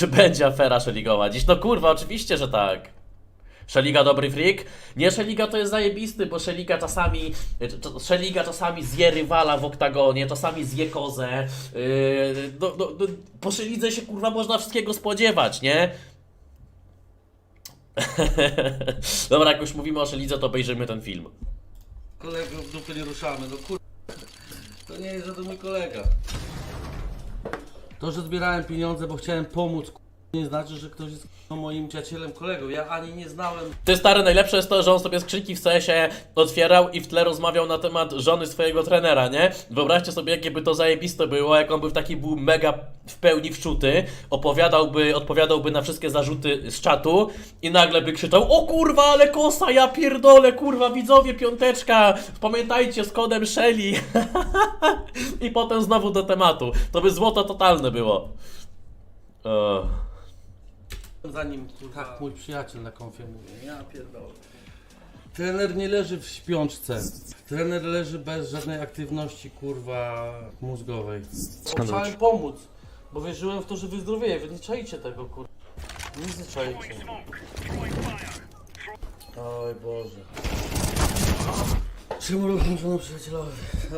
Czy będzie afera szeligowa dziś? No kurwa, oczywiście, że tak. Szeliga dobry freak? Nie, Szeliga to jest zajebisty, bo Szeliga czasami cz- Szeliga czasami zje rywala w oktagonie, czasami zje kozę. Yy, no, no, no, po Szelidze się kurwa można wszystkiego spodziewać, nie? Dobra, jak już mówimy o Szelidze, to obejrzymy ten film. Kolego w dupę nie ruszamy, no kur... To nie jest żaden mój kolega. To, że zbierałem pieniądze, bo chciałem pomóc. Nie znaczy, że ktoś jest moim przyjacielem, kolegą. Ja ani nie znałem Ty stary, najlepsze jest to, że on sobie skrzynki w CS-ie otwierał i w tle rozmawiał na temat żony swojego trenera, nie? Wyobraźcie sobie, jakie by to zajebiste było, jak on by w taki był mega w pełni wczuty, opowiadałby, odpowiadałby na wszystkie zarzuty z czatu i nagle by krzyczał O kurwa, ale kosa, ja pierdolę, kurwa, widzowie, piąteczka, pamiętajcie z kodem Shelly i potem znowu do tematu. To by złoto totalne było. Ugh. Zanim tak mój przyjaciel na konfie mówi. Ja pierdolę. Trener nie leży w śpiączce. Trener leży bez żadnej aktywności, kurwa, mózgowej. Chciałem pomóc, bo wierzyłem w to, że wyzdrowieje. Wy nie czajcie tego, kurwa. Nic nie czajcie. Oj Boże. Czemu robię żoną przyjacielowi?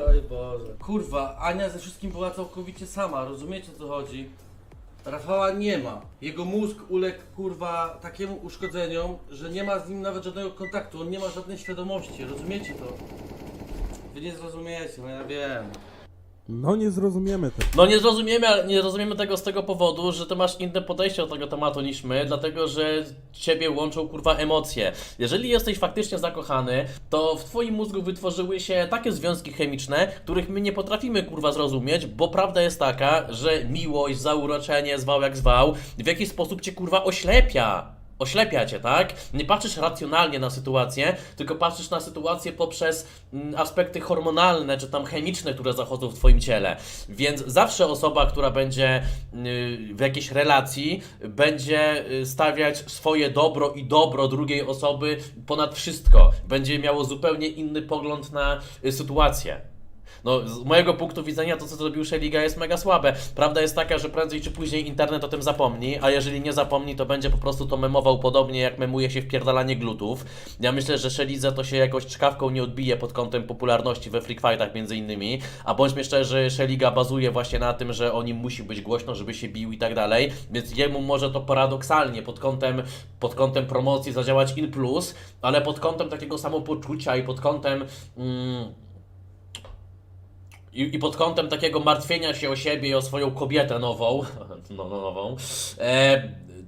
Oj Boże. Kurwa, Ania ze wszystkim była całkowicie sama, rozumiecie o co chodzi? Rafała nie ma. Jego mózg uległ kurwa takiemu uszkodzeniom, że nie ma z nim nawet żadnego kontaktu. On nie ma żadnej świadomości, rozumiecie to? Wy nie zrozumiecie, no ja wiem. No nie zrozumiemy tego. No nie zrozumiemy, nie rozumiemy tego z tego powodu, że ty masz inne podejście do tego tematu niż my, dlatego że ciebie łączą kurwa emocje. Jeżeli jesteś faktycznie zakochany, to w twoim mózgu wytworzyły się takie związki chemiczne, których my nie potrafimy kurwa zrozumieć, bo prawda jest taka, że miłość, zauroczenie, zwał jak zwał, w jakiś sposób cię kurwa oślepia. Oślepia cię, tak? Nie patrzysz racjonalnie na sytuację, tylko patrzysz na sytuację poprzez mm, aspekty hormonalne czy tam chemiczne, które zachodzą w Twoim ciele. Więc zawsze osoba, która będzie y, w jakiejś relacji, będzie y, stawiać swoje dobro i dobro drugiej osoby ponad wszystko. Będzie miało zupełnie inny pogląd na y, sytuację. No, z mojego punktu widzenia to, co zrobił Szeliga jest mega słabe. Prawda jest taka, że prędzej czy później internet o tym zapomni, a jeżeli nie zapomni, to będzie po prostu to memował podobnie, jak memuje się wpierdalanie glutów. Ja myślę, że Szelidze to się jakoś czkawką nie odbije pod kątem popularności we Freak Fightach między innymi, a bądźmy szczerzy, Szeliga bazuje właśnie na tym, że o nim musi być głośno, żeby się bił i tak dalej, więc jemu może to paradoksalnie pod kątem, pod kątem promocji zadziałać in plus, ale pod kątem takiego samopoczucia i pod kątem... Mm, i, I pod kątem takiego martwienia się o siebie i o swoją kobietę nową, no, no nową, e,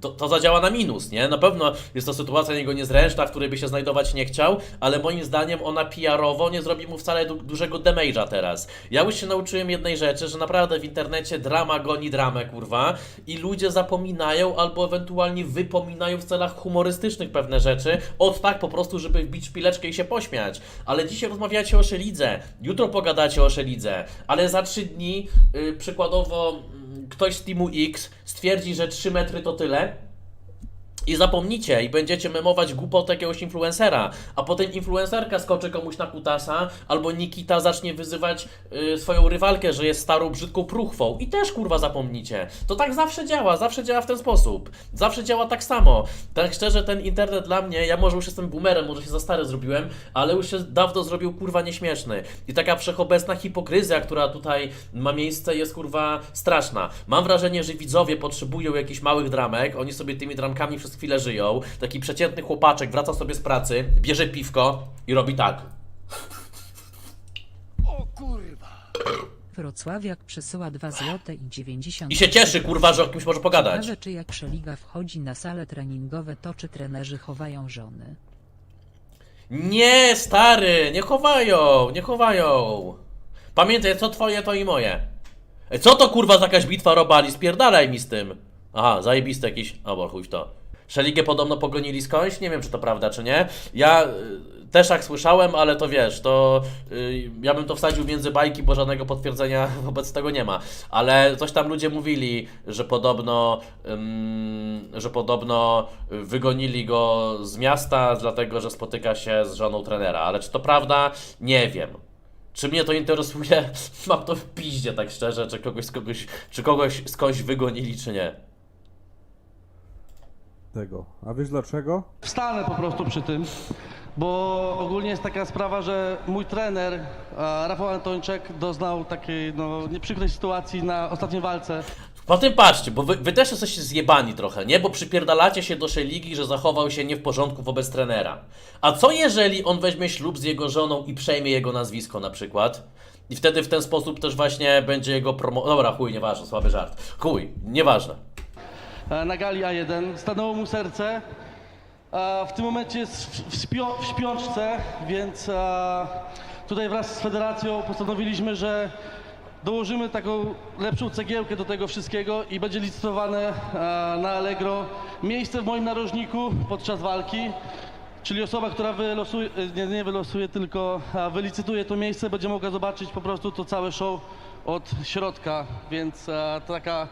to, to zadziała na minus, nie? Na pewno jest to sytuacja niego niezręczna, w której by się znajdować nie chciał, ale moim zdaniem ona PR-owo nie zrobi mu wcale du dużego damage'a teraz. Ja już się nauczyłem jednej rzeczy, że naprawdę w internecie drama goni dramę, kurwa, i ludzie zapominają albo ewentualnie wypominają w celach humorystycznych pewne rzeczy, od tak po prostu, żeby wbić szpileczkę i się pośmiać. Ale dzisiaj rozmawiacie o Szelidze, jutro pogadacie o Szelidze, ale za trzy dni, yy, przykładowo, mm, ktoś z Teamu X stwierdzi, że 3 metry to tyle, i zapomnicie i będziecie memować głupotę jakiegoś influencera, a potem influencerka skoczy komuś na kutasa, albo Nikita zacznie wyzywać y, swoją rywalkę, że jest starą, brzydką pruchwą i też kurwa zapomnicie. To tak zawsze działa, zawsze działa w ten sposób. Zawsze działa tak samo. Tak szczerze, ten internet dla mnie, ja może już jestem boomerem, może się za stary zrobiłem, ale już się dawno zrobił kurwa nieśmieszny. I taka wszechobecna hipokryzja, która tutaj ma miejsce, jest kurwa straszna. Mam wrażenie, że widzowie potrzebują jakichś małych dramek, oni sobie tymi dramkami przez chwilę żyją. Taki przeciętny chłopaczek wraca sobie z pracy, bierze piwko i robi tak. Wrocławiak przesyła 2 złote i 90 I się cieszy, kurwa, że o kimś może pogadać. Ciekawe, czy jak Szeliga wchodzi na sale treningowe, to czy trenerzy chowają żony. Nie, stary, nie chowają, nie chowają. Pamiętaj, co twoje, to i moje. Ej, Co to kurwa za jakaś bitwa robali? Spierdalaj mi z tym. Aha, zajebiste jakiś. O, bo chuj w to. Szeligę podobno pogonili skądś, nie wiem czy to prawda czy nie. Ja y, też tak słyszałem, ale to wiesz, to y, ja bym to wsadził między bajki, bo żadnego potwierdzenia wobec tego nie ma. Ale coś tam ludzie mówili, że podobno, ym, że podobno wygonili go z miasta, dlatego że spotyka się z żoną trenera. Ale czy to prawda? Nie wiem. Czy mnie to interesuje? Mam to w piździe, tak szczerze, czy kogoś z kogoś, czy kogoś skądś wygonili, czy nie. Tego. A wiesz dlaczego? Wstanę po prostu przy tym, bo ogólnie jest taka sprawa, że mój trener, e, Rafał Antończek, doznał takiej no, nieprzykrej sytuacji na ostatniej walce. Po tym patrzcie, bo wy, wy też jesteście zjebani trochę, nie? Bo przypierdalacie się do Szeligi, że zachował się nie w porządku wobec trenera. A co jeżeli on weźmie ślub z jego żoną i przejmie jego nazwisko na przykład? I wtedy w ten sposób też właśnie będzie jego promo... Dobra, chuj, nieważne, słaby żart. Chuj, nieważne. E, na gali A1. Stanęło mu serce. a W tym momencie jest w, w, śpiączce, więc e, tutaj wraz z federacją postanowiliśmy, że dołożymy taką lepszą cegiełkę do tego wszystkiego i będzie licytowane e, na Allegro miejsce w moim narożniku podczas walki. Czyli osoba, która wylosuje, e, nie, nie wylosuje, tylko wylicytuje to miejsce, będzie mogła zobaczyć po prostu to całe show od środka, więc e, taka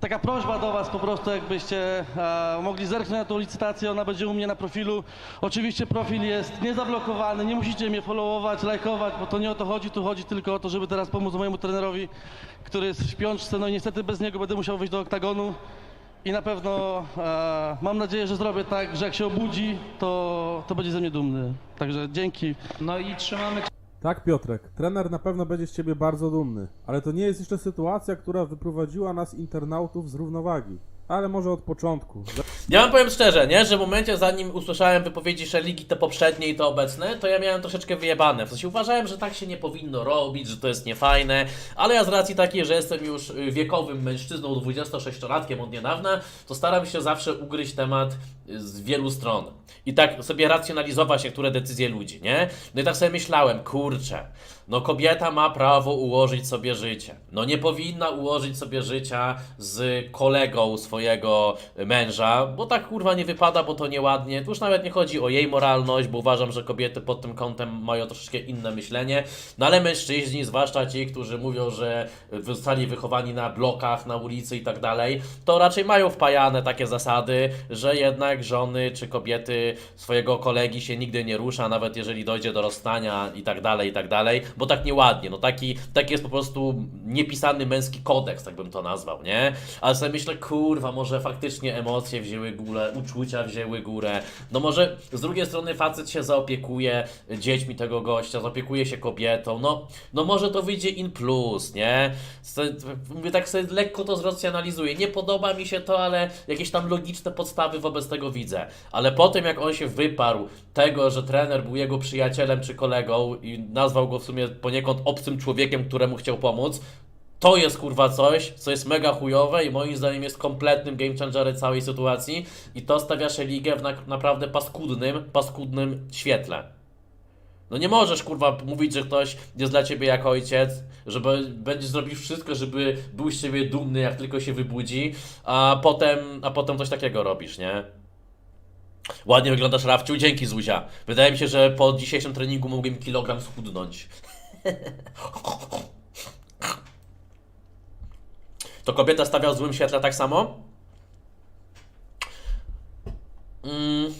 Taka prośba do Was po prostu, jakbyście e, mogli zerknąć na tą licytację, ona będzie u mnie na profilu. Oczywiście profil jest niezablokowany, nie musicie mnie followować, lajkować, bo to nie o to chodzi, tu chodzi tylko o to, żeby teraz pomóc mojemu trenerowi, który jest w śpiączce, no i niestety bez niego będę musiał wyjść do oktagonu. I na pewno e, mam nadzieję, że zrobię tak, że jak się obudzi, to, to będzie ze mnie dumny. Także dzięki. No i trzymamy Tak, Piotrek, trener na pewno będzie z ciebie bardzo dumny. Ale to nie jest jeszcze sytuacja, która wyprowadziła nas internautów z równowagi. Ale może od początku. Ja wam powiem szczerze, nie? Że w momencie zanim usłyszałem wypowiedzi Szeligi, te poprzednie i te obecne, to ja miałem troszeczkę wyjebane. W sensie uważałem, że tak się nie powinno robić, że to jest niefajne, ale ja z racji takiej, że jestem już y, wiekowym mężczyzną, 26-latkiem od niedawna, to staram się zawsze ugryźć temat y, z wielu stron. I tak sobie racjonalizować niektóre decyzje ludzi, nie? No i tak sobie myślałem, kurczę, no kobieta ma prawo ułożyć sobie życie. No nie powinna ułożyć sobie życia z kolegą swojego męża, bo tak kurwa nie wypada, bo to nieładnie. Tu już nawet nie chodzi o jej moralność, bo uważam, że kobiety pod tym kątem mają troszeczkę inne myślenie. No ale mężczyźni, zwłaszcza ci, którzy mówią, że zostali wychowani na blokach, na ulicy i tak dalej, to raczej mają wpajane takie zasady, że jednak żony czy kobiety swojego kolegi się nigdy nie rusza, nawet jeżeli dojdzie do rozstania i tak dalej, i tak dalej, bo tak nieładnie. No taki, taki jest po prostu niepisany męski kodeks, tak bym to nazwał, nie? Ale sobie myślę, kurwa, może faktycznie emocje wzięły górę, uczucia wzięły górę. No może z drugiej strony facet się zaopiekuje dziećmi tego gościa, zaopiekuje się kobietą, no, no może to wyjdzie in plus, nie? Mówię tak sobie lekko to zracjonalizuję. Nie podoba mi się to, ale jakieś tam logiczne podstawy wobec tego widzę. Ale po tym, jak on się wyparł tego, że trener był jego przyjacielem czy kolegą i nazwał go w sumie poniekąd obcym człowiekiem, któremu chciał pomóc, to jest kurwa coś, co jest mega chujowe i moim zdaniem jest kompletnym game changerem całej sytuacji i to stawia Szeligę w na naprawdę paskudnym, paskudnym świetle. No nie możesz kurwa mówić, że ktoś jest dla ciebie jak ojciec, żeby będziesz zrobić wszystko, żeby był z ciebie dumny, jak tylko się wybudzi, a potem, a potem coś takiego robisz, nie? Ładnie wyglądasz, Rafciu, dzięki Zuzia. Wydaje mi się, że po dzisiejszym treningu mógłbym kilogram schudnąć. To kobieta stawia w złym świetle tak samo? Mm,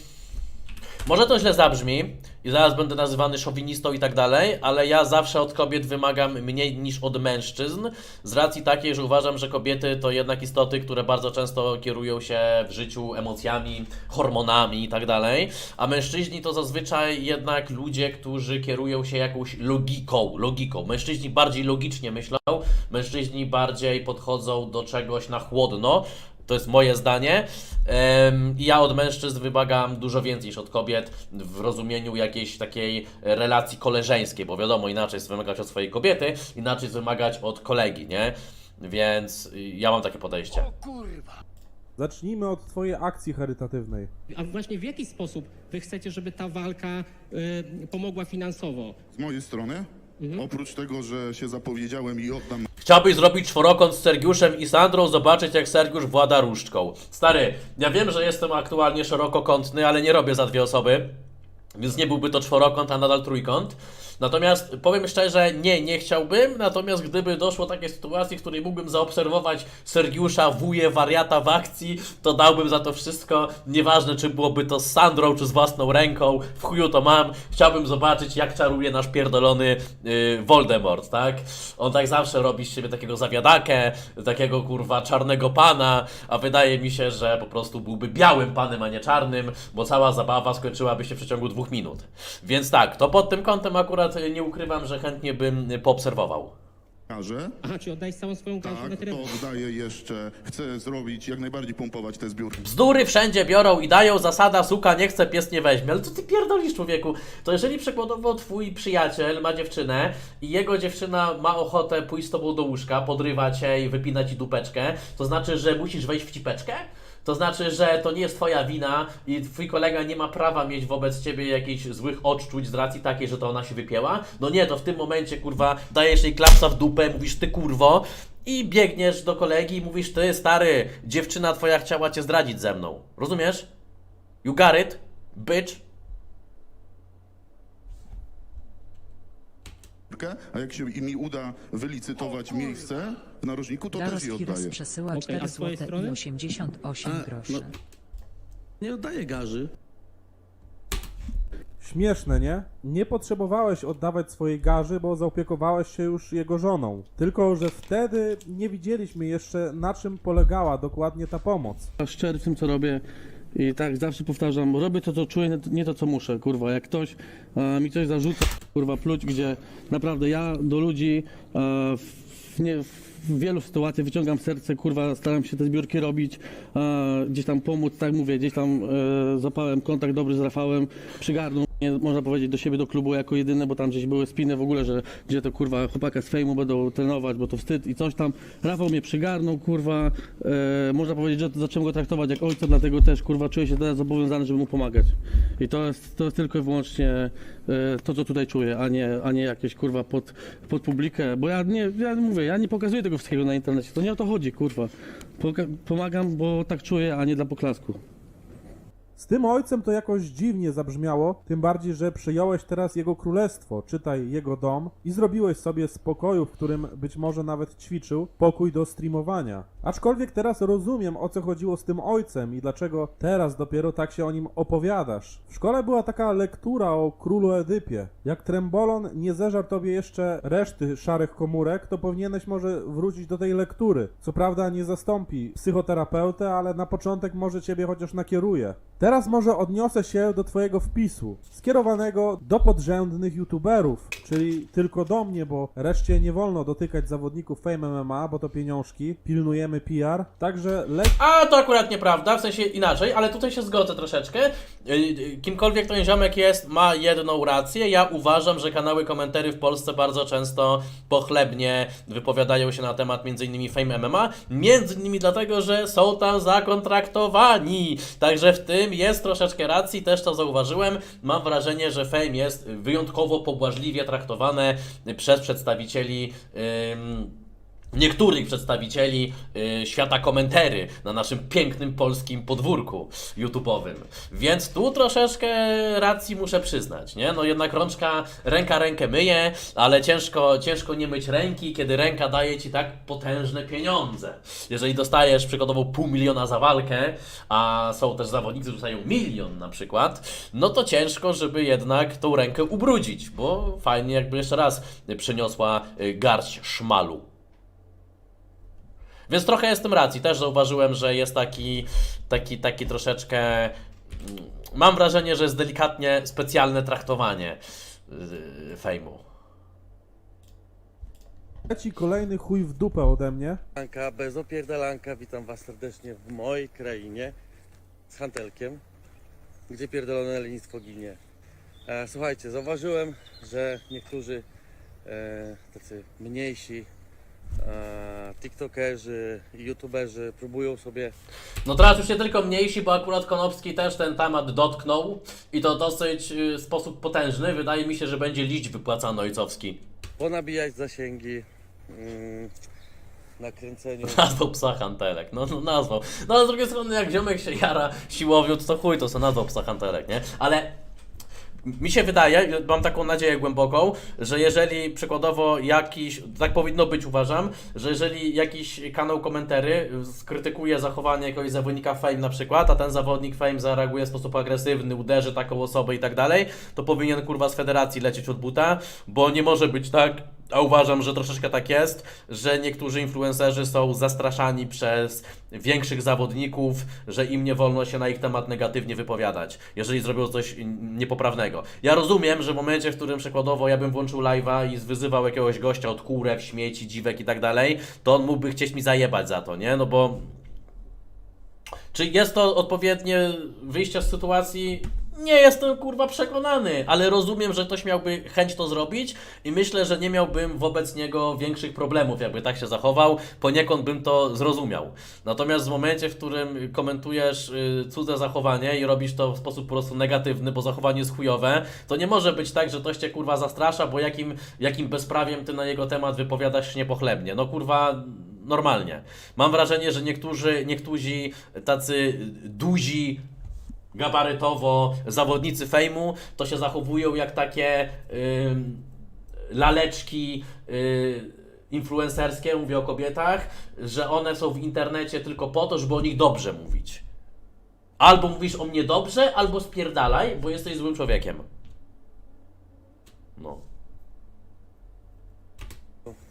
może to źle zabrzmi i zaraz będę nazywany szowinistą i tak dalej, ale ja zawsze od kobiet wymagam mniej niż od mężczyzn, z racji takiej, że uważam, że kobiety to jednak istoty, które bardzo często kierują się w życiu emocjami, hormonami i tak dalej, a mężczyźni to zazwyczaj jednak ludzie, którzy kierują się jakąś logiką, logiką. Mężczyźni bardziej logicznie myślą, mężczyźni bardziej podchodzą do czegoś na chłodno, to jest moje zdanie. Ja od mężczyzn wymagam dużo więcej niż od kobiet w rozumieniu jakiejś takiej relacji koleżeńskiej, bo wiadomo, inaczej jest wymagać od swojej kobiety, inaczej jest wymagać od kolegi, nie? Więc ja mam takie podejście. Zacznijmy od twojej akcji charytatywnej. A właśnie w jaki sposób wy chcecie, żeby ta walka y, pomogła finansowo? Z mojej strony, oprócz tego, że się zapowiedziałem i oddam Chciałbyś zrobić czworokąt z Sergiuszem i Sandrą, zobaczyć jak Sergiusz włada różdżką. Stary, ja wiem, że jestem aktualnie szerokokątny, ale nie robię za dwie osoby. Więc nie byłby to czworokąt, a nadal trójkąt. Natomiast powiem szczerze, nie, nie chciałbym, natomiast gdyby doszło do takiej sytuacji, w której mógłbym zaobserwować Sergiusza, wuje, wariata w akcji, to dałbym za to wszystko, nieważne czy byłoby to z Sandrą, czy z własną ręką, w chuju to mam, chciałbym zobaczyć jak czaruje nasz pierdolony yy, Voldemort, tak? On tak zawsze robi z siebie takiego zawiadakę, takiego kurwa czarnego pana, a wydaje mi się, że po prostu byłby białym panem, a nie czarnym, bo cała zabawa skończyłaby się w przeciągu dwóch minut. Więc tak, to pod tym kątem akurat nie ukrywam, że chętnie bym poobserwował. Aha, czy oddać całą swoją garzę Tak, na to oddaję jeszcze, chcę zrobić, jak najbardziej pompować te zbiórki. Bzdury wszędzie biorą i dają, zasada suka nie chce, pies nie weźmie. Ale co ty pierdolisz, człowieku? To jeżeli przykładowo twój przyjaciel ma dziewczynę i jego dziewczyna ma ochotę pójść z tobą do łóżka, podrywać cię i wypinać ci dupeczkę, to znaczy, że musisz wejść w cipeczkę? To znaczy, że to nie jest twoja wina i twój kolega nie ma prawa mieć wobec ciebie jakichś złych odczuć z racji takiej, że to ona się wypięła? No nie, to w tym momencie, kurwa, dajesz jej klapsa w dupę, mówisz ty kurwo i biegniesz do kolegi i mówisz ty stary, dziewczyna twoja chciała cię zdradzić ze mną. Rozumiesz? You got it, bitch. A jak się mi uda wylicytować miejsce w narożniku, to Daros też je Hirus oddaję. przesyła Okej, 4 a z twojej zł i strony? 88 A, groszy. no. Nie oddaję garzy. Śmieszne, nie? Nie potrzebowałeś oddawać swojej garzy, bo zaopiekowałeś się już jego żoną. Tylko, że wtedy nie widzieliśmy jeszcze na czym polegała dokładnie ta pomoc. szczery w tym, co robię. I tak zawsze powtarzam, robię to, co czuję, nie to- nie to, co muszę, kurwa. Jak ktoś e, mi coś zarzuca, kurwa, pluć, gdzie naprawdę ja do ludzi e, w, nie, w wielu sytuacjach wyciągam serce, kurwa, staram się te zbiórki robić, e, gdzieś tam pomóc, tak mówię, gdzieś tam e, zapałem kontakt dobry z Rafałem, przygarnął mnie, można powiedzieć, do siebie, do klubu jako jedyny, bo tam gdzieś były spiny w ogóle, że gdzie to, kurwa, chłopaka z fejmu będą trenować, bo to wstyd i coś tam. Rafał mnie przygarnął, kurwa, e, można powiedzieć, że zacząłem go traktować jak ojca, dlatego też, kurwa, czuję się teraz zobowiązany, żeby mu pomagać. I to jest, to jest tylko i wyłącznie e, to, co tutaj czuję, a nie, a nie jakieś, kurwa, pod, pod publikę, bo ja nie, ja mówię, ja nie pokazuję tego wszystkiego na internecie, to nie o to chodzi, kurwa. Pomagam, bo tak czuję, a nie dla poklasku. Z tym ojcem to jakoś dziwnie zabrzmiało, tym bardziej, że przyjąłeś teraz jego królestwo, czytaj jego dom, i zrobiłeś sobie z pokoju, w którym być może nawet ćwiczył, pokój do streamowania. Aczkolwiek teraz rozumiem, o co chodziło z tym ojcem i dlaczego teraz dopiero tak się o nim opowiadasz. W szkole była taka lektura o królu Edypie. Jak Trembolon nie zeżarł tobie jeszcze reszty szarych komórek, to powinieneś może wrócić do tej lektury. Co prawda nie zastąpi psychoterapeutę, ale na początek może ciebie chociaż nakieruje. Może odniosę się do twojego wpisu, skierowanego do podrzędnych youtuberów, czyli tylko do mnie, bo reszcie nie wolno dotykać zawodników Fame MMA, bo to pieniążki, pilnujemy PR, także leć A to akurat nieprawda, w sensie inaczej, ale tutaj się zgodzę troszeczkę. Yy, yy, Kimkolwiek ten ziomek jest, ma jedną rację. Ja uważam, że kanały komentary w Polsce bardzo często pochlebnie wypowiadają się na temat m.in. Fame MMA. Między innymi dlatego, że są tam zakontraktowani. Także w tym jest troszeczkę racji, też to zauważyłem. Mam wrażenie, że Fame jest wyjątkowo pobłażliwie traktowane przez przedstawicieli. ym, niektórych przedstawicieli y, świata komentery na naszym pięknym polskim podwórku YouTube'owym. Więc tu troszeczkę racji muszę przyznać, nie? No jednak rączka, ręka rękę myje, ale ciężko, ciężko nie myć ręki, kiedy ręka daje ci tak potężne pieniądze. Jeżeli dostajesz przykładowo pół miliona za walkę, a są też zawodnicy, którzy dostają milion na przykład, no to ciężko, żeby jednak tą rękę ubrudzić, bo fajnie jakby jeszcze raz przyniosła y, garść szmalu. Więc trochę jest w tym racji. Też zauważyłem, że jest taki, taki, taki troszeczkę. mm, Mam wrażenie, że jest delikatnie specjalne traktowanie yy, fejmu. ci kolejny chuj w dupę ode mnie. Anka, bez opierdalanka, witam was serdecznie w mojej krainie z hantelkiem, gdzie pierdolone lenistwo ginie. E, słuchajcie, zauważyłem, że niektórzy e, tacy mniejsi tiktokerzy i youtuberzy próbują sobie No teraz już nie tylko mniejsi, bo akurat Konopski też ten temat dotknął i to dosyć w sposób potężny. Wydaje mi się, że będzie liść wypłacany ojcowski. ponabijać zasięgi mm, na kręceniu. Nazwał psa Hanterek, no, no nazwał. No ale z drugiej strony jak ziomek się jara siłownią, to, to chuj, to sobie nazwał psa Hanterek, nie? Ale mi się wydaje, mam taką nadzieję głęboką, że jeżeli przykładowo jakiś, tak powinno być uważam, że jeżeli jakiś kanał komentary skrytykuje zachowanie jakiegoś zawodnika Fame na przykład, a ten zawodnik Fame zareaguje w sposób agresywny, uderzy taką osobę i tak dalej, to powinien kurwa z federacji lecieć od buta, bo nie może być tak, a uważam, że troszeczkę tak jest, że niektórzy influencerzy są zastraszani przez większych zawodników, że im nie wolno się na ich temat negatywnie wypowiadać, jeżeli zrobią coś niepoprawnego. Ja rozumiem, że w momencie, w którym przykładowo ja bym włączył live'a i wyzywał jakiegoś gościa od kurek, śmieci, dziwek i tak dalej, to on mógłby chcieć mi zajebać za to, nie? No bo czy jest to odpowiednie wyjście z sytuacji? Nie jestem kurwa przekonany, ale rozumiem, że ktoś miałby chęć to zrobić i myślę, że nie miałbym wobec niego większych problemów, jakby tak się zachował. Poniekąd bym to zrozumiał. Natomiast w momencie, w którym komentujesz y, cudze zachowanie i robisz to w sposób po prostu negatywny, bo zachowanie jest chujowe, to nie może być tak, że ktoś cię kurwa zastrasza, bo jakim, jakim bezprawiem ty na jego temat wypowiadasz się niepochlebnie. No kurwa, normalnie. Mam wrażenie, że niektórzy, niektórzy tacy duzi gabarytowo zawodnicy fejmu to się zachowują jak takie laleczki y, influencerskie, mówię o kobietach, że one są w internecie tylko po to, żeby o nich dobrze mówić. Albo mówisz o mnie dobrze, albo spierdalaj, bo jesteś złym człowiekiem. No.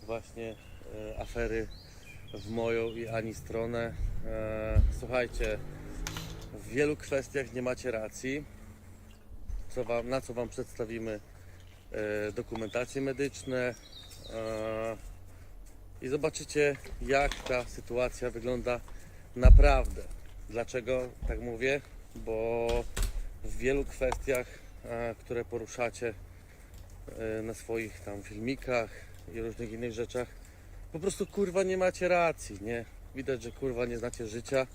właśnie e, afery w moją i Ani stronę. E, słuchajcie, w wielu kwestiach nie macie racji, co wam, na co Wam przedstawimy e, dokumentacje medyczne e, i zobaczycie, jak ta sytuacja wygląda naprawdę. Dlaczego tak mówię? Bo w wielu kwestiach, e, które poruszacie e, na swoich tam filmikach i różnych innych rzeczach, po prostu kurwa nie macie racji, nie? Widać, że kurwa nie znacie życia.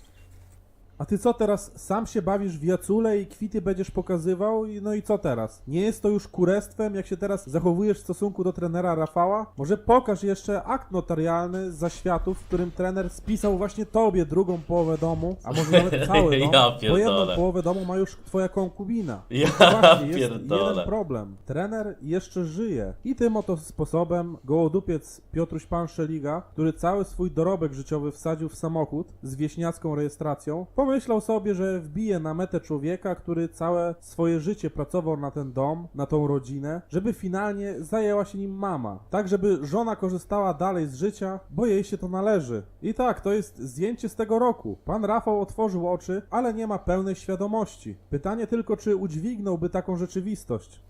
A ty co teraz, sam się bawisz w jacule i kwity będziesz pokazywał? I- No i co teraz? Nie jest to już kurestwem, jak się teraz zachowujesz w stosunku do trenera Rafała? Może pokaż jeszcze akt notarialny z zaświatów, w którym trener spisał właśnie tobie drugą połowę domu, a może nawet cały dom, Ja bo jedną pierdolę. połowę domu ma już twoja konkubina. Ja No właśnie, jest pierdolę. jeden problem. Trener jeszcze żyje. I tym oto sposobem gołodupiec Piotruś Pan Szeliga, który cały swój dorobek życiowy wsadził w samochód z wieśniacką rejestracją, pomyślał sobie, że wbije na metę człowieka, który całe swoje życie pracował na ten dom, na tą rodzinę, żeby finalnie zajęła się nim mama. Tak, żeby żona korzystała dalej z życia, bo jej się to należy. I tak, to jest zdjęcie z tego roku. Pan Rafał otworzył oczy, ale nie ma pełnej świadomości. Pytanie tylko, czy udźwignąłby taką rzeczywistość.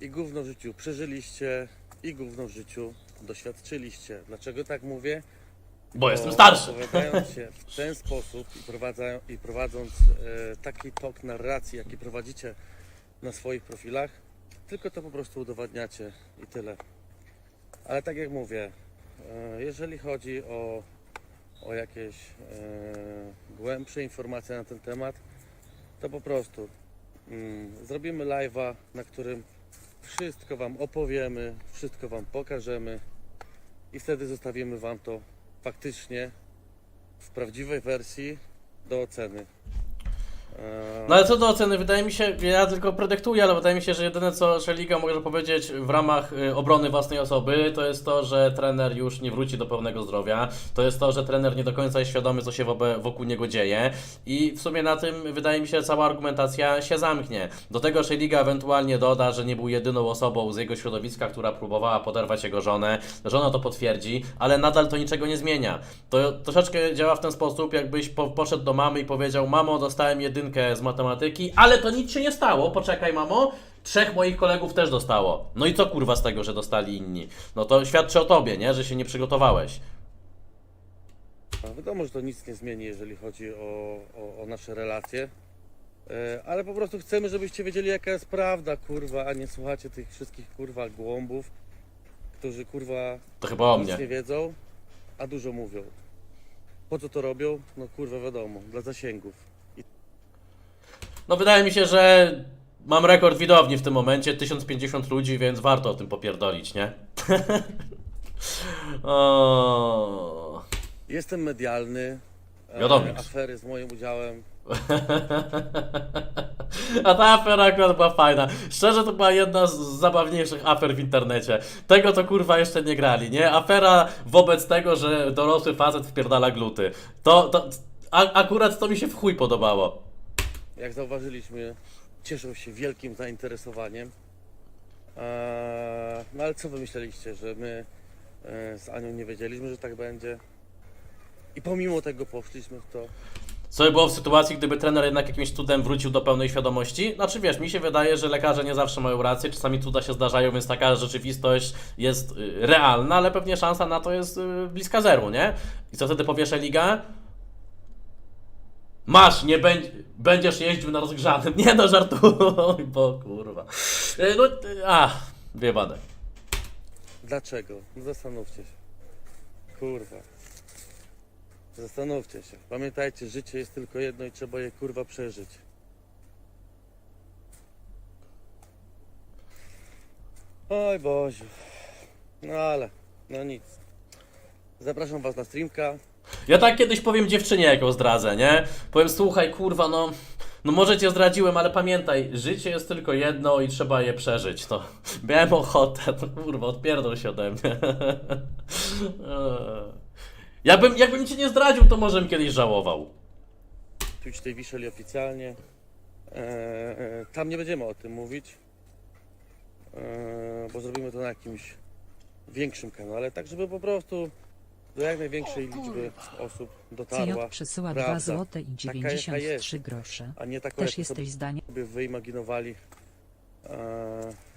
I gówno w życiu przeżyliście, i gówno w życiu doświadczyliście. Dlaczego tak mówię? Bo jestem starszy. Opowiadając się w ten sposób i, i prowadząc e, taki tok narracji, jaki prowadzicie na swoich profilach, tylko to po prostu udowadniacie i tyle. Ale tak jak mówię, e, jeżeli chodzi o, o jakieś e, głębsze informacje na ten temat, to po prostu mm, zrobimy live'a, na którym wszystko Wam opowiemy, wszystko Wam pokażemy i wtedy zostawimy Wam to faktycznie w prawdziwej wersji do oceny. Eee, No ale co do oceny, wydaje mi się, ja tylko predyktuję, ale wydaje mi się, że jedyne co Szeliga może powiedzieć w ramach y, obrony własnej osoby, to jest to, że trener już nie wróci do pełnego zdrowia, to jest to, że trener nie do końca jest świadomy, co się wokół niego dzieje i w sumie na tym, wydaje mi się, cała argumentacja się zamknie. Do tego Szeliga ewentualnie doda, że nie był jedyną osobą z jego środowiska, która próbowała poderwać jego żonę, żona to potwierdzi, ale nadal to niczego nie zmienia. To troszeczkę działa w ten sposób, jakbyś po, poszedł do mamy i powiedział, mamo, dostałem jedynkę z matematyki, ale to nic się nie stało, poczekaj mamo, trzech moich kolegów też dostało. No i co kurwa z tego, że dostali inni? No to świadczy o tobie, nie? Że się nie przygotowałeś. no wiadomo, że to nic nie zmieni, jeżeli chodzi o, o, o nasze relacje. Eee, ale po prostu chcemy, żebyście wiedzieli, jaka jest prawda, kurwa, a nie słuchacie tych wszystkich kurwa głąbów, którzy kurwa To chyba o nic mnie. nie wiedzą, a dużo mówią. Po co to robią? No kurwa wiadomo, dla zasięgów. No wydaje mi się, że mam rekord widowni w tym momencie, 1050 ludzi, więc warto o tym popierdolić, nie? o... Jestem medialny, e, Wiadomiks. afery z moim udziałem. A ta afera akurat była fajna. Szczerze, to była jedna z zabawniejszych afer w internecie. Tego to kurwa jeszcze nie grali, nie? Afera wobec tego, że dorosły facet wpierdala gluty. To, to a, akurat to mi się w chuj podobało. Jak zauważyliśmy, cieszą się wielkim zainteresowaniem. Eee, no ale co wy myśleliście, że my e, z Anią nie wiedzieliśmy, że tak będzie? I pomimo tego poszliśmy w to. Co by było w sytuacji, gdyby trener jednak jakimś cudem wrócił do pełnej świadomości? Znaczy wiesz, mi się wydaje, że lekarze nie zawsze mają rację, czasami cuda się zdarzają, więc taka rzeczywistość jest y, realna, ale pewnie szansa na to jest y, bliska zeru, nie? I co wtedy powiesz Liga? Masz, nie będ- będziesz jeździł na rozgrzanym. Nie no, żartuj, bo kurwa. Y, No, a, wyjebane. Dlaczego? Zastanówcie się. Kurwa. Zastanówcie się. Pamiętajcie, życie jest tylko jedno i trzeba je kurwa przeżyć. Oj Boziu. No ale, no nic. Zapraszam was na streamka. Ja tak kiedyś powiem dziewczynie, jak ją zdradzę, nie? Powiem, słuchaj, kurwa, no... No może cię zdradziłem, ale pamiętaj, życie jest tylko jedno i trzeba je przeżyć, no. Miałem ochotę, no kurwa, odpierdol się ode mnie. Jakbym, jakbym cię nie zdradził, to może bym kiedyś żałował. Twitch tej Wiszeli oficjalnie. Eee, e, tam nie będziemy o tym mówić. Eee, bo zrobimy to na jakimś większym kanale, tak żeby po prostu do jak największej liczby osób dotarła. CJ przesyła prawda. 2 złote i Taka, jaka jest. 93 grosze. A nie taką, Też jesteś sobie wyimaginowali eee,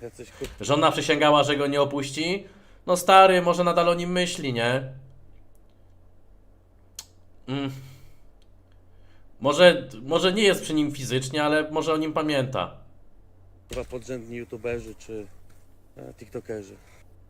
jacyś. Żona przysięgała, że go nie opuści. No stary, może nadal o nim myśli, nie? Mm. Może, może nie jest przy nim fizycznie, ale może o nim pamięta. kurwa podrzędni youtuberzy czy e, tiktokerzy.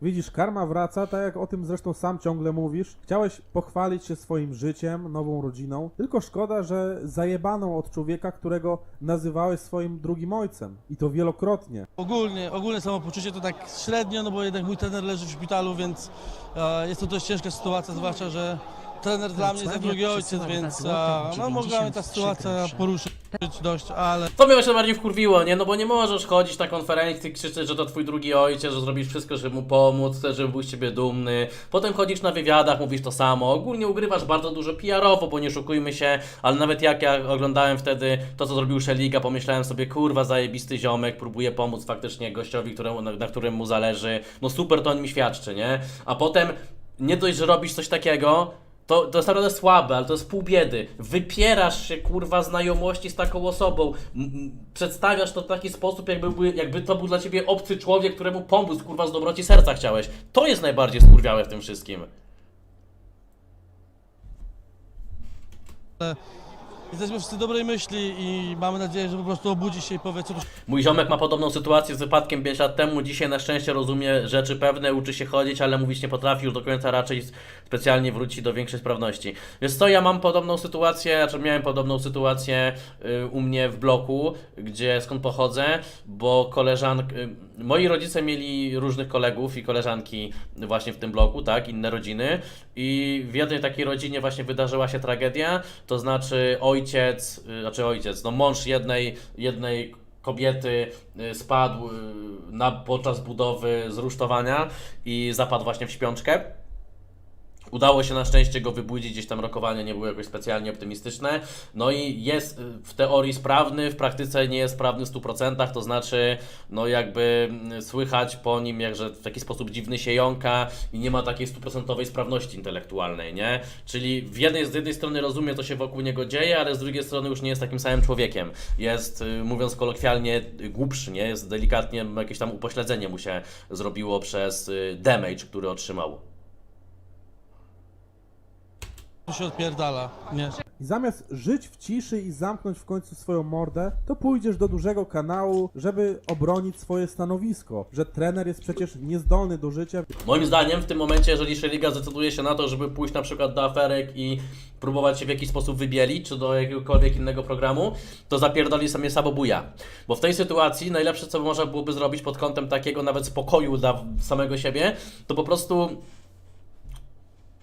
Widzisz, karma wraca, tak jak o tym zresztą sam ciągle mówisz. Chciałeś pochwalić się swoim życiem, nową rodziną, tylko szkoda, że zajebaną od człowieka, którego nazywałeś swoim drugim ojcem. I to wielokrotnie. Ogólnie, ogólne samopoczucie to tak średnio, no bo jednak mój trener leży w szpitalu, więc e, jest to dość ciężka sytuacja, zwłaszcza, że trener dla mnie jak drugi ojciec, więc no mogła ta sytuacja poruszyć dość, ale To mnie właśnie bardziej wkurwiło, nie? No bo nie możesz chodzić na konferencję i krzyczeć, że to twój drugi ojciec, że zrobisz wszystko, żeby mu pomóc, żeby był z ciebie dumny. Potem chodzisz na wywiadach, mówisz to samo. Ogólnie ugrywasz bardzo dużo PR-owo, bo nie szukujmy się, ale nawet jak ja oglądałem wtedy to, co zrobił Szeliga, pomyślałem sobie, kurwa, zajebisty ziomek, próbuje pomóc faktycznie gościowi, któremu, na, na którym mu zależy. No super to on mi świadczy, nie? A potem nie dość, że robisz coś takiego, to, to jest naprawdę słabe, ale to jest pół biedy. Wypierasz się, kurwa, znajomości z taką osobą. M- Przedstawiasz to w taki sposób, jakby, był- jakby to był dla ciebie obcy człowiek, któremu pomóc, kurwa, z dobroci serca chciałeś. To jest najbardziej skurwiałe w tym wszystkim. Jesteśmy wszyscy dobrej myśli i mamy nadzieję, że po prostu obudzi się i powie, co Mój ziomek ma podobną sytuację z wypadkiem 5 lat temu. Dzisiaj na szczęście rozumie rzeczy pewne, uczy się chodzić, ale mówić nie potrafi już do końca, raczej specjalnie wróci do większej sprawności. Wiesz co, ja mam podobną sytuację, znaczy miałem podobną sytuację y, u mnie w bloku, gdzie skąd pochodzę, bo koleżank... Y, moi rodzice mieli różnych kolegów i koleżanki właśnie w tym bloku, tak, inne rodziny i w jednej takiej rodzinie właśnie wydarzyła się tragedia, to znaczy ojciec, y, znaczy ojciec, no mąż jednej, jednej kobiety y, spadł y, na, podczas budowy z rusztowania i zapadł właśnie w śpiączkę. Udało się na szczęście go wybudzić, gdzieś tam rokowania nie były jakoś specjalnie optymistyczne. No i jest y, w teorii sprawny, w praktyce nie jest sprawny w 100%, to znaczy, no jakby mm, słychać po nim, jak, że w taki sposób dziwny się jąka i nie ma takiej stuprocentowej sprawności intelektualnej, nie? Czyli w jednej, z jednej strony rozumie, co się wokół niego dzieje, ale z drugiej strony już nie jest takim samym człowiekiem. Jest, y, mówiąc kolokwialnie, głupszy, nie? Jest delikatnie, jakieś tam upośledzenie mu się zrobiło przez y, damage, który otrzymał. Się odpierdala, nie? I zamiast żyć w ciszy i zamknąć w końcu swoją mordę, to pójdziesz do dużego kanału, żeby obronić swoje stanowisko, że trener jest przecież niezdolny do życia, Moim zdaniem w tym momencie, jeżeli Szeliga zdecyduje się na to, żeby pójść na przykład do aferek i próbować się w jakiś sposób wybielić, czy do jakiegokolwiek innego programu, to zapierdoli sobie sabobuja. Bo w tej sytuacji najlepsze, co można byłoby zrobić pod kątem takiego nawet spokoju dla samego siebie, to po prostu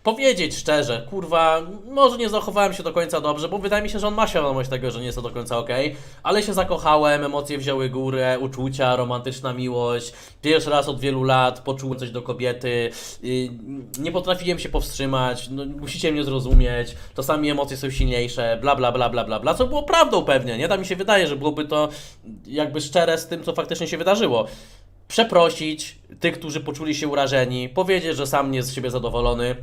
powiedzieć szczerze, kurwa, może nie zachowałem się do końca dobrze, bo wydaje mi się, że on ma świadomość tego, że nie jest to do końca okej, ale się zakochałem, emocje wzięły górę, uczucia, romantyczna miłość, pierwszy raz od wielu lat poczułem coś do kobiety, yy, nie potrafiłem się powstrzymać, no, musicie mnie zrozumieć, czasami emocje są silniejsze, bla bla bla bla bla bla, co było prawdą pewnie, nie? Tak mi się wydaje, że byłoby to jakby szczere z tym, co faktycznie się wydarzyło przeprosić tych, którzy poczuli się urażeni, powiedzieć, że sam nie jest z siebie zadowolony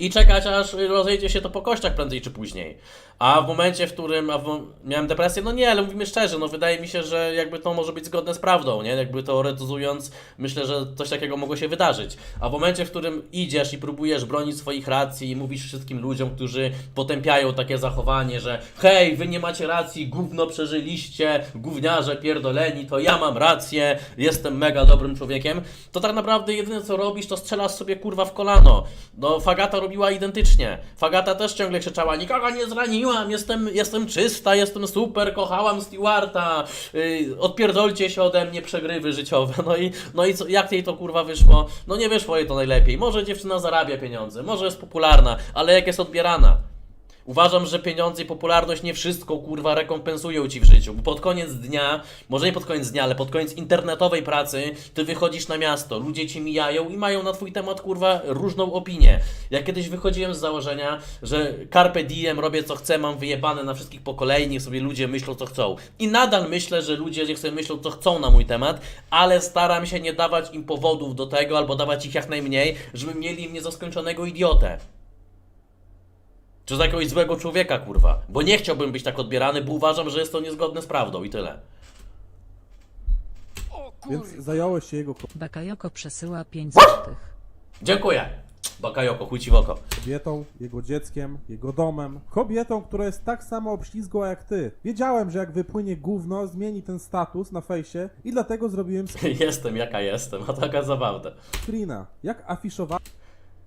i czekać, aż rozejdzie się to po kościach prędzej czy później. A w momencie, w którym w, miałem depresję, no nie, ale mówimy szczerze, no wydaje mi się, że jakby to może być zgodne z prawdą, nie? Jakby teoretyzując, myślę, że coś takiego mogło się wydarzyć. A w momencie, w którym idziesz i próbujesz bronić swoich racji i mówisz wszystkim ludziom, którzy potępiają takie zachowanie, że hej, wy nie macie racji, gówno przeżyliście, gówniarze pierdoleni, to ja mam rację, jestem mega dobrym człowiekiem, to tak naprawdę jedyne co robisz, to strzelasz sobie kurwa w kolano. No, Fagata robiła identycznie. Fagata też ciągle krzyczała, nikogo nie zraniłam, jestem, jestem czysta, jestem super, kochałam Stewarta, yy, odpierdolcie się ode mnie przegrywy życiowe. No i, no i co, jak jej to kurwa wyszło? No nie wyszło jej to najlepiej. Może dziewczyna zarabia pieniądze, może jest popularna, ale jak jest odbierana? Uważam, że pieniądze i popularność nie wszystko kurwa rekompensują ci w życiu. Bo pod koniec dnia, może nie pod koniec dnia, ale pod koniec internetowej pracy, ty wychodzisz na miasto, ludzie ci mijają i mają na twój temat kurwa różną opinię. Ja kiedyś wychodziłem z założenia, że carpe diem, robię co chcę, mam wyjebane na wszystkich po kolei, niech sobie ludzie myślą co chcą. I nadal myślę, że ludzie niech sobie myślą co chcą na mój temat, ale staram się nie dawać im powodów do tego, albo dawać ich jak najmniej, żeby mieli mnie za skończonego idiotę. Czy za jakiegoś złego człowieka, kurwa. Bo nie chciałbym być tak odbierany, bo uważam, że jest to niezgodne z prawdą i tyle. Więc zająłeś się jego Bakayoko przesyła 5 złotych. Dziękuję. Bakajoko, chuj ci w oko. kobietą, jego dzieckiem, jego domem. Kobietą, która jest tak samo obślizgła jak ty. Wiedziałem, że jak wypłynie gówno, zmieni ten status na fejsie i dlatego zrobiłem Jestem jaka jestem, a taka zabawna. screena. Jak afiszowała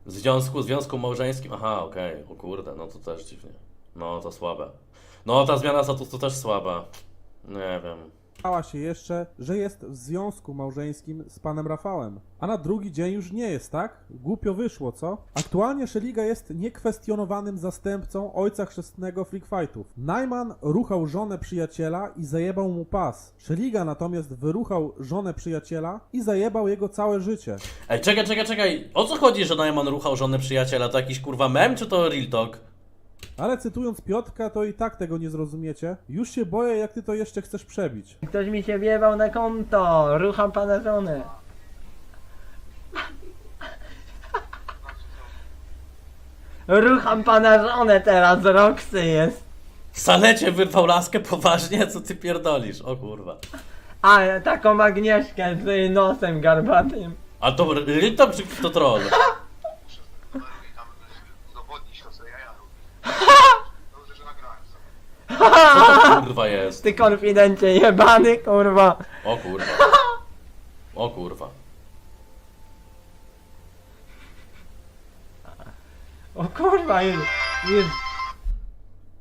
W związku, związku małżeńskim. Aha, okej, o kurde, no to też dziwnie. No to słabe. No ta zmiana statusu też słaba. Nie wiem. Się jeszcze, że jest w związku małżeńskim z panem Rafałem. A na drugi dzień już nie jest, tak? Głupio wyszło, co? Aktualnie Szeliga jest niekwestionowanym zastępcą ojca chrzestnego Freak Fightów. Najman ruchał żonę przyjaciela i zajebał mu pas. Szeliga natomiast wyruchał żonę przyjaciela i zajebał jego całe życie. Ej, czekaj, czekaj, czekaj. O co chodzi, że Najman ruchał żonę przyjaciela? To jakiś kurwa mem, czy to real talk? Ale cytując Piotrka, to i tak tego nie zrozumiecie. Już się boję, jak ty to jeszcze chcesz przebić. Ktoś mi się wiewał na konto, rucham pana żonę. Rucham pana żonę teraz, Roxy jest. Salecie wyrwał laskę poważnie? Co ty pierdolisz? O kurwa. A, taką Agnieszkę z nosem garbatym. A to talk, czy to troll? Co to kurwa jest? Ty konfidencie jebany, kurwa. O kurwa. O kurwa. O kurwa, jest.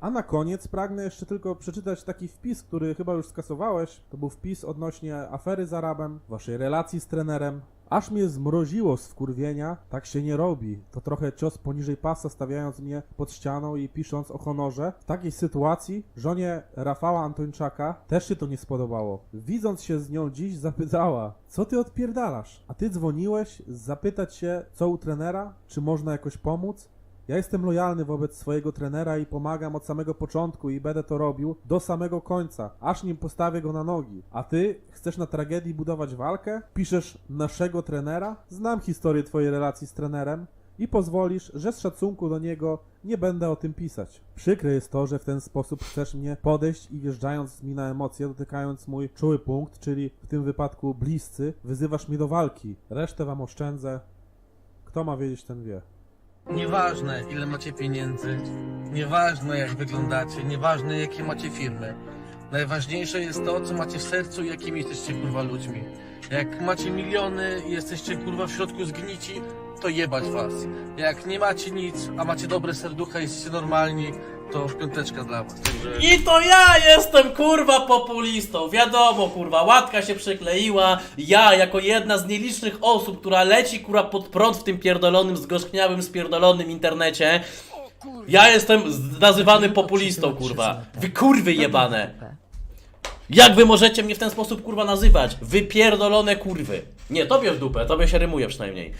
A na koniec pragnę jeszcze tylko przeczytać taki wpis, który chyba już skasowałeś. To był wpis odnośnie afery z Arabem, waszej relacji z trenerem. Aż mnie zmroziło z wkurwienia, tak się nie robi. To trochę cios poniżej pasa, stawiając mnie pod ścianą i pisząc o honorze. W takiej sytuacji żonie Rafała Antończaka też się to nie spodobało. Widząc się z nią dziś, zapytała, co ty odpierdalasz? A ty dzwoniłeś zapytać się, co u trenera? Czy można jakoś pomóc? Ja jestem lojalny wobec swojego trenera i pomagam od samego początku i będę to robił do samego końca, aż nim postawię go na nogi. A ty chcesz na tragedii budować walkę? Piszesz naszego trenera? Znam historię twojej relacji z trenerem i pozwolisz, że z szacunku do niego nie będę o tym pisać. Przykre jest to, że w ten sposób chcesz mnie podejść i wjeżdżając mi na emocje, dotykając mój czuły punkt, czyli w tym wypadku bliscy, wyzywasz mnie do walki. Resztę wam oszczędzę. Kto ma wiedzieć, ten wie. Nieważne ile macie pieniędzy, nieważne jak wyglądacie, nieważne jakie macie firmy. Najważniejsze jest to, co macie w sercu i jakimi jesteście kurwa ludźmi. Jak macie miliony i jesteście kurwa w środku zgnici, to jebać was. Jak nie macie nic, a macie dobre serducha jesteście normalni, To piąteczka dla was. I to ja jestem kurwa populistą. Wiadomo, kurwa, łatka się przykleiła. Ja, jako jedna z nielicznych osób, która leci kurwa pod prąd w tym pierdolonym, zgorzkniałym, spierdolonym internecie. Ja jestem nazywany populistą, kurwa. Wy kurwy jebane. Jak wy możecie mnie w ten sposób kurwa nazywać? Wy pierdolone kurwy. Nie, tobie w dupę, tobie się rymuje przynajmniej.